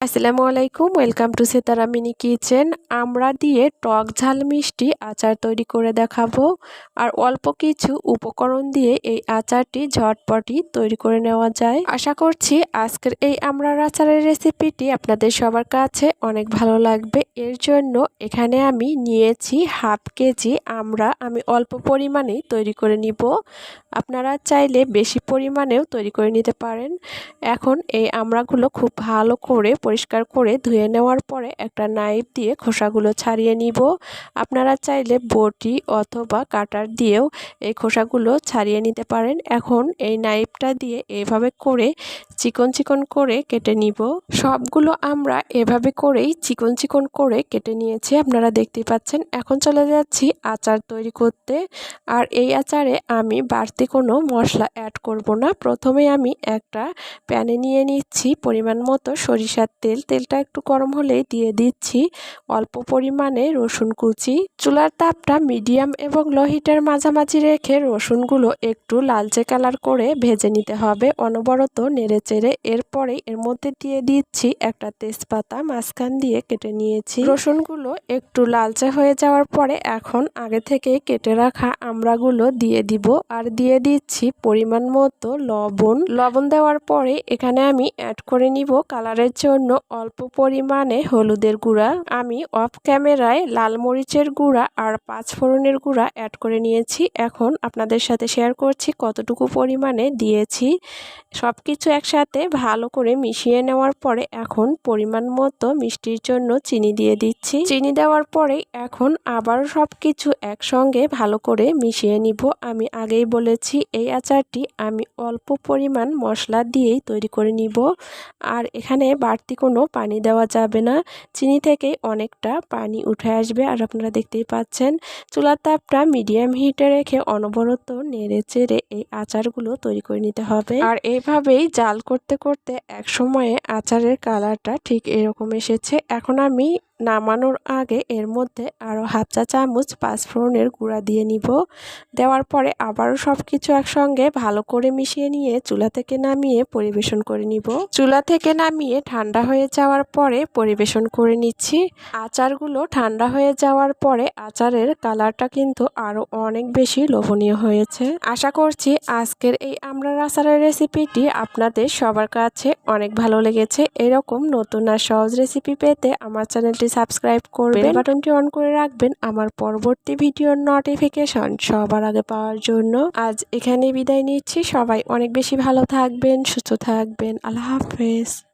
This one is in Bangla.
আসসালামু আলাইকুম, welcome to Setara mini kitchen. আমরা দিয়ে টক ঝাল মিষ্টি আচার তৈরি করে দেখাবো। আর অল্প কিছু উপকরণ দিয়ে এই আচারটি ঝটপটি তৈরি করে নেওয়া যায়। আশা করছি আজকের এই আমড়ার আচারের রেসিপিটি আপনাদের সবার কাছে অনেক ভালো লাগবে। এর জন্য এখানে আমি নিয়েছি হাফ কেজি আমরা, আমি অল্প পরিমাণেই তৈরি করে নিব। আপনারা চাইলে বেশি পরিমাণেও তৈরি করে নিতে পারেন। এখন এই আমরাগুলো খুব ভালো করে পরিষ্কার করে ধুয়ে নেওয়ার পরে একটা নাইফ দিয়ে খোসাগুলো ছাড়িয়ে নিব। আপনারা চাইলে বটি অথবা কাটার দিয়েও এই খোসাগুলো ছাড়িয়ে নিতে পারেন। এখন এই নাইফটা দিয়ে এভাবে করে চিকন চিকন করে কেটে নিব। সবগুলো আমরা এভাবে করেই চিকন চিকন করে কেটে নিয়েছি, আপনারা দেখতেই পাচ্ছেন। এখন চলে যাচ্ছি আচার তৈরি করতে। আর এই আচারে আমি বাড়তি কোনো মশলা অ্যাড করব না। প্রথমে আমি একটা প্যানে নিয়ে নিচ্ছি পরিমাণ মতো সরিষার তেল, তেলটা একটু গরম হলেই দিয়ে দিচ্ছি। অল্প পরিমাণে রসুন কুচি। চুলার তাপটা মিডিয়াম এবং লো হিটের মাঝামাঝি রেখে রসুনগুলো একটু লালচে কালার করে ভেজে নিতে হবে। অনবরত নেড়ে চেড়ে এরপরে এর মধ্যে দিয়ে দিচ্ছি একটা তেজপাতা মাঝখান দিয়ে কেটে নিয়েছি। রসুনগুলো একটু লালচে হয়ে যাওয়ার পরে এখন আগে থেকে কেটে রাখা আমড়াগুলো দিয়ে দিব। আর দিয়ে দিচ্ছি পরিমাণ মতো লবণ। লবণ দেওয়ার পরে এখানে আমি অ্যাড করে নিব কালারের জন্য অল্প পরিমাণে হলুদের গুঁড়া। আমি অফ ক্যামেরায় লাল মরিচের গুঁড়া আর পাঁচফোড়নের গুঁড়া অ্যাড করে নিয়েছি। এখন আপনাদের সাথে শেয়ার করছি কতটুকু পরিমাণে দিয়েছি। সব কিছু একসাথে ভালো করে মিশিয়ে নেওয়ার পরে এখন পরিমাণ মতো মিষ্টির জন্য চিনি দিয়ে দিচ্ছি। চিনি দেওয়ার পরে এখন আবারও সব কিছু একসঙ্গে ভালো করে মিশিয়ে নিব। আমি আগেই বলেছি, এই আচারটি আমি অল্প পরিমাণ মশলা দিয়েই তৈরি করে নিব। আর এখানে বাড়তি কোনো পানি দেওয়া যাবে না। চিনি থেকেই অনেকটা পানি উঠে আসবে আর আপনারা দেখতেই পাচ্ছেন, চুলার তাপটা মিডিয়াম হিটে রেখে অনবরত নেড়ে চেড়ে এই আচারগুলো তৈরি করে নিতে হবে। আর এইভাবেই জাল করতে করতে এক সময়ে আচারের কালারটা ঠিক এরকম এসেছে। এখন আমি নামানোর আগে এর মধ্যে আরও হাফ চা চামচ পাঁচফোড়নের গুঁড়া দিয়ে নিব। দেওয়ার পরে আবারও সব কিছু একসঙ্গে ভালো করে মিশিয়ে নিয়ে চুলা থেকে নামিয়ে পরিবেশন করে নিব। চুলা থেকে নামিয়ে ঠান্ডা হয়ে যাওয়ার পরে পরিবেশন করে নিচ্ছি। আচারগুলো ঠান্ডা হয়ে যাওয়ার পরে আচারের কালারটা কিন্তু আরও অনেক বেশি লোভনীয় হয়েছে। আশা করছি আজকের এই আমড়ার আচারের রেসিপিটি আপনাদের সবার কাছে অনেক ভালো লেগেছে। এরকম নতুন আর সহজ রেসিপি পেতে আমার চ্যানেলটি সাবস্ক্রাইব করবেন। বাটনটি অন করে রাখবেন আমার পরবর্তী ভিডিওর নোটিফিকেশন সবার আগে পাওয়ার জন্য। আজ এখানে বিদায় নিচ্ছি। সবাই অনেক বেশি ভালো থাকবেন, সুস্থ থাকবেন। আল্লাহ হাফেজ।